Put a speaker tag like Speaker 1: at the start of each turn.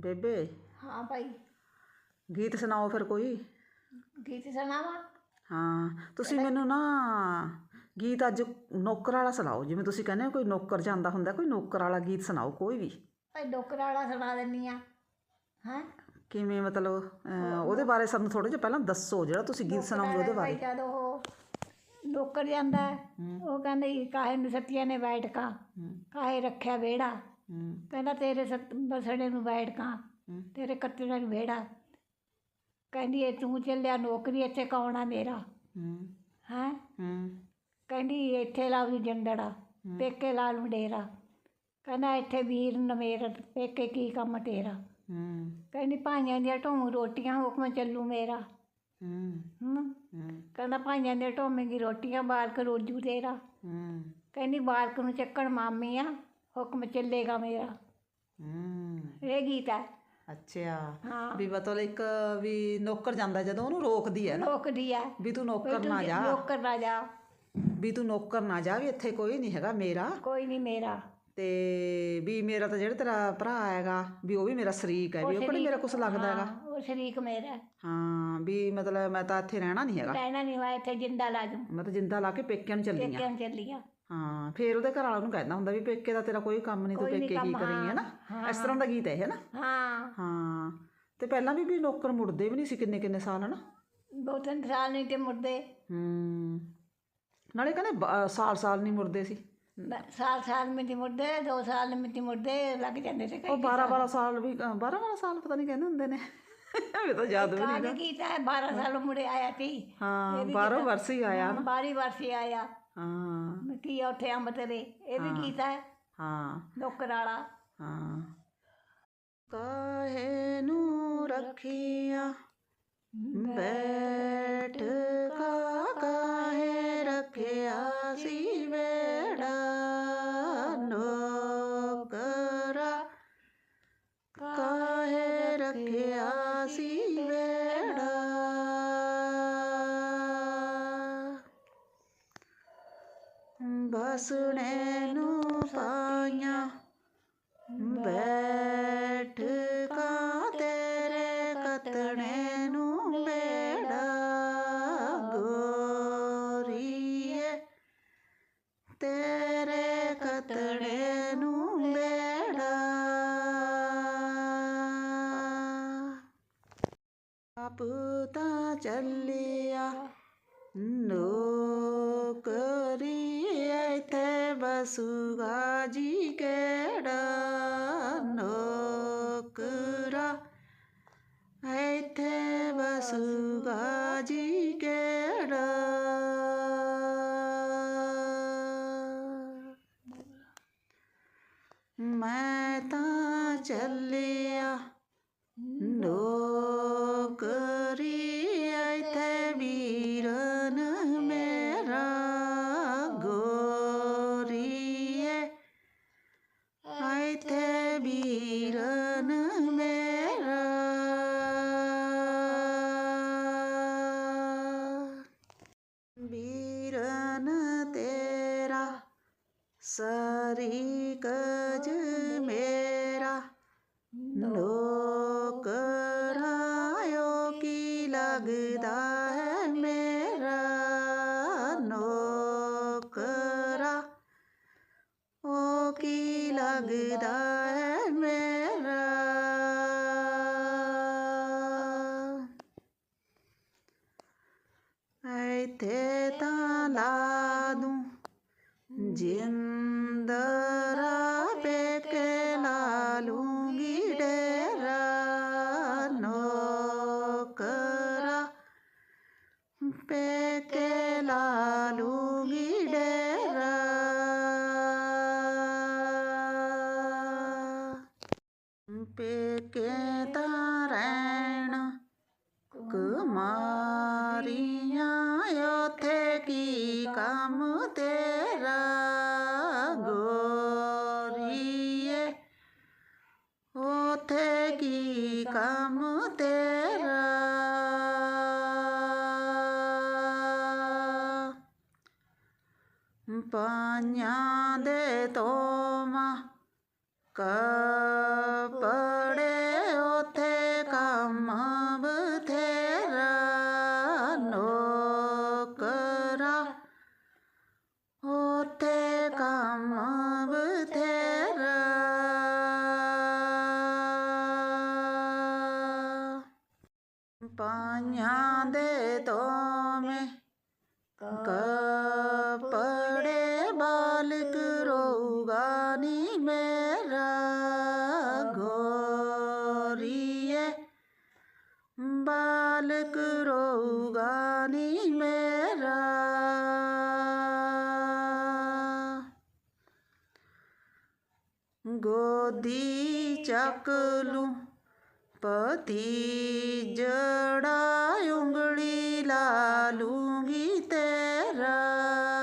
Speaker 1: ਬੇਬੇ।
Speaker 2: ਹਾਂ ਭਾਈ।
Speaker 1: ਗੀਤ ਸੁਣਾਓ ਫਿਰ ਕੋਈ।
Speaker 2: ਗੀਤ ਸੁਣਾਵਾ?
Speaker 1: ਹਾਂ ਤੁਸੀਂ ਮੈਨੂੰ ਨਾ ਗੀਤ ਅੱਜ ਨੌਕਰ ਵਾਲਾ ਸੁਣਾਓ। ਜਿਵੇਂ ਤੁਸੀਂ ਕਹਿੰਦੇ ਹੋ ਕੋਈ ਨੌਕਰ ਜਾਂਦਾ ਹੁੰਦਾ ਕੋਈ ਨੌਕਰ ਵਾਲਾ ਗੀਤ ਸੁਣਾਓ ਕੋਈ ਵੀ।
Speaker 2: ਭਾਈ ਡੋਕਰ ਵਾਲਾ ਸੁਣਾ ਦਿੰਨੀ ਆ। ਹੈ?
Speaker 1: ਕਿਵੇਂ ਮਤਲਬ ਉਹਦੇ ਬਾਰੇ ਸਾਨੂੰ ਥੋੜਾ ਜਿਹਾ ਪਹਿਲਾਂ ਦੱਸੋ ਜਿਹੜਾ ਤੁਸੀਂ ਗੀਤ ਸੁਣਾਓਗੇ ਉਹਦੇ ਬਾਰੇ।
Speaker 2: ਜਦੋਂ ਉਹ ਡੋਕਰ ਜਾਂਦਾ ਉਹ ਕਹਿੰਦਾ ਕਾਹੇ ਨੂੰ ਸੱਤੀਆਂ ਨੇ ਬੈਠ ਕਾ ਕਾਹੇ ਰੱਖਿਆ ਵਿਹੜਾ। ਕਹਿੰਦਾ ਤੇਰੇ ਸੱਤ ਬਸੜੇ ਨੂੰ ਬੈਠ ਕਾ ਤੇਰੇ ਕੱਤੜੇ ਨੂੰ ਵਿਹੜਾ। ਕਹਿੰਦੀ ਇਹ ਤੂੰ ਚੱਲਿਆ ਨੌਕਰੀ ਇੱਥੇ ਕੌਣ ਆ ਮੇਰਾ?
Speaker 1: ਹੂੰ।
Speaker 2: ਕਹਿੰਦੀ ਇੱਥੇ ਲਾ ਵੀ ਜੰਡੜਾ ਪੇਕੇ ਲਾ ਲੂ ਡੇਰਾ ਕਹਿੰਦਾ ਇੱਥੇ ਵੀਰ ਨਮੇਰ ਪੇਕੇ ਕੀ ਕੰਮ ਤੇਰਾ? ਕਹਿੰਦੀ ਭਾਈਆਂ ਦੀਆਂ ਢੋਂ ਰੋਟੀਆਂ ਹੁਕਮ ਚੱਲੂ ਮੇਰਾ।
Speaker 1: ਹੂੰ।
Speaker 2: ਕਹਿੰਦਾ ਭਾਈਆਂ ਦੀਆਂ ਢੋਵੇਂ ਦੀ ਰੋਟੀਆਂ ਬਾਲਕ ਰੋਜੂ ਤੇਰਾ। ਕਹਿੰਦੀ ਬਾਲਕ ਨੂੰ ਚੱਕਣ ਮਾਮੀ ਆ। ਹੁਕਮ ਚੱਲੇਗਾ ਮੇਰਾ।
Speaker 1: ਹੂੰ।
Speaker 2: ਇਹ ਗੀਤ ਹੈ।
Speaker 1: ਅੱਛਾ
Speaker 2: ਹਾਂ।
Speaker 1: ਵੀ ਮਤਲਬ ਇੱਕ ਵੀ ਨੌਕਰ ਜਾਂਦਾ ਜਦੋਂ ਉਹਨੂੰ ਰੋਕਦੀ ਹੈ ਨਾ।
Speaker 2: ਲੋਕਦੀ ਹੈ।
Speaker 1: ਵੀ ਤੂੰ ਨੌਕਰ ਨਾ ਜਾ।
Speaker 2: ਨੌਕਰ ਨਾ ਜਾ।
Speaker 1: ਵੀ ਤੂੰ ਨੌਕਰ ਨਾ ਜਾ ਵੀ ਇੱਥੇ ਕੋਈ ਨਹੀਂ ਹੈਗਾ ਮੇਰਾ।
Speaker 2: ਕੋਈ ਨਹੀਂ ਮੇਰਾ।
Speaker 1: ਤੇ ਵੀ ਮੇਰਾ ਤਾਂ ਜਿਹੜਾ ਤੇਰਾ ਭਰਾ ਹੈਗਾ ਵੀ ਉਹ ਵੀ ਮੇਰਾ ਸ਼ਰੀਕ ਹੈ ਵੀ ਉਹ ਕਿਹੜਾ ਮੇਰਾ ਕੁਛ ਲੱਗਦਾ ਹੈਗਾ।
Speaker 2: ਹਾਂ, ਉਹ ਸ਼ਰੀਕ ਮੇਰਾ ਹੈ।
Speaker 1: ਹਾਂ ਵੀ ਮਤਲਬ ਮੈਂ ਤਾਂ ਇੱਥੇ ਰਹਿਣਾ ਨਹੀਂ ਹੈਗਾ।
Speaker 2: ਕਹਿਣਾ ਨਹੀਂ ਹੋਇਆ ਇੱਥੇ ਜਿੰਦਾ ਲਾ ਦੂੰ
Speaker 1: ਮੈਂ ਤਾਂ ਜਿੰਦਾ ਲਾ ਕੇ ਪੇਕਿਆਂ ਨੂੰ ਚੱਲੀ ਆ
Speaker 2: ਪੇਕਿਆਂ ਨੂੰ ਚੱਲੀ ਆ
Speaker 1: ਹਾਂ ਫੇਰ ਉਹਦੇ ਘਰ ਵਾਲਾ ਨੂੰ ਕਹਿੰਦਾ ਹੁੰਦਾ ਵੀ ਪੇਕੇ ਦਾ ਤੇਰਾ ਕੋਈ ਕੰਮ ਨਹੀਂ ਤੂੰ ਪੇਕੇ ਕੀ ਕਰੇਂਗੀ ਹੈ। ਨਾ ਇਸ ਤਰ੍ਹਾਂ ਦਾ ਗੀਤ ਹੈ ਨਾ
Speaker 2: ਹਾਂ।
Speaker 1: ਹਾਂ। ਤੇ ਪਹਿਲਾਂ ਵੀ ਵੀ ਨੌਕਰ ਮੁੜਦੇ ਵੀ ਨਹੀਂ ਸੀ ਕਿੰਨੇ ਕਿੰਨੇ ਸਾਲ ਹਨਾ?
Speaker 2: ਤਿੰਨ ਸਾਲ ਨਹੀਂ ਤੇ ਮੁੜਦੇ।
Speaker 1: ਹੂੰ। ਨਾਲੇ ਕਹਿੰਦੇ ਸਾਲ ਸਾਲ ਨਹੀਂ ਮੁੜਦੇ ਸੀ।
Speaker 2: ਸਾਲ ਸਾਲ ਵਿੱਚ ਮੁੜਦੇ ਦੋ ਸਾਲ ਵਿੱਚ ਮੁੜਦੇ ਲੱਗ ਜਾਂਦੇ ਤੇ
Speaker 1: ਉਹ 12 12 ਸਾਲ। ਵੀ 12 12 ਸਾਲ ਪਤਾ ਨਹੀਂ ਕਹਿੰਦੇ ਹੁੰਦੇ ਨੇ। ਇਹ ਤਾਂ ਯਾਦ ਵੀ ਨਹੀਂ
Speaker 2: ਕਾਹਦੇ ਕੀਤਾ ਹੈ 12 ਸਾਲ ਮੁੜੇ ਆਇਆ ਸੀ।
Speaker 1: ਹਾਂ 12 ਵਰਸ ਹੀ ਆਇਆ ਨਾ
Speaker 2: ਬਾਰੀ ਵਰਸੀ ਆਇਆ।
Speaker 1: ਹਾਂ।
Speaker 2: ਕੀ ਆ ਉੱਥੇ ਅੰਬ ਤੇਰੇ ਇਹ ਵੀ ਗੀਤ ਹੈ?
Speaker 1: ਹਾਂ।
Speaker 2: ਨੌਕਰ ਵਾਲਾ।
Speaker 1: ਹਾਂ। ਕਾਹੇ ਨੂੰ ਰੱਖੀਆਂ? ਬੈਠ ਕਾ ਕਾਹੇ ਰੱਖਿਆ ਸੀ ਵੇੜਾ ਨੋਕਰਾ। ਕਾਹੇ ਰੱਖਿਆ ਸੀ ਬਸਣੇ ਨੂੰ ਪਾਈਆਂ ਬੈਠ ਕਾ ਤੇਰੇ ਕਤਣੇ ਨੂੰ ਬੇੜਾ ਗੋਰੀਏ ਇੱਥੇ ਬਸੂਗਾ ਜੀ ਕਿਹੜਾ ਨੌਕਰਾ? ਇੱਥੇ ਬਸੂਗਾ ਜੀ ਕਿਹੜਾ? ਮੈਂ ਤਾਂ ਚੱਲਿਆ ਨੌਕਰੀ ਵੀਰਨ ਤੇਰਾ ਸਰੀਕ ਜ ਮੇਰਾ ਨੌਕਰਾਇਓ ਕੀ ਲੱਗਦਾ ਹੈ ਮੇਰਾ ਨੌਕਰਾ ਉਹ ਕੀ ਲੱਗਦਾ ਹੈ ਮੇਰਾ ਇੱਥੇ ਤਾਂ ਲਾ ਦੂੰ ਜਿੰਦਰਾ ਕੀ ਕੰਮ ਤੇਰਾ ਪਾਈਆਂ ਦੇ ਤੋਮਾ ਕੱਪੜੇ ਬਾਲਕ ਰੋਊਗਾ ਨੀ ਮੇਰਾ ਗੋਰੀਏ। ਬਾਲਕ ਰੋਊਗਾ ਨੀ ਮੇਰਾ। ਗੋਦੀ ਚੱਕ ਲੂੰ ਪਤੀ ਜੜਾ ਉਂਗਲੀ ਲਾ ਲੂੰਗੀ ਤੇਰਾ।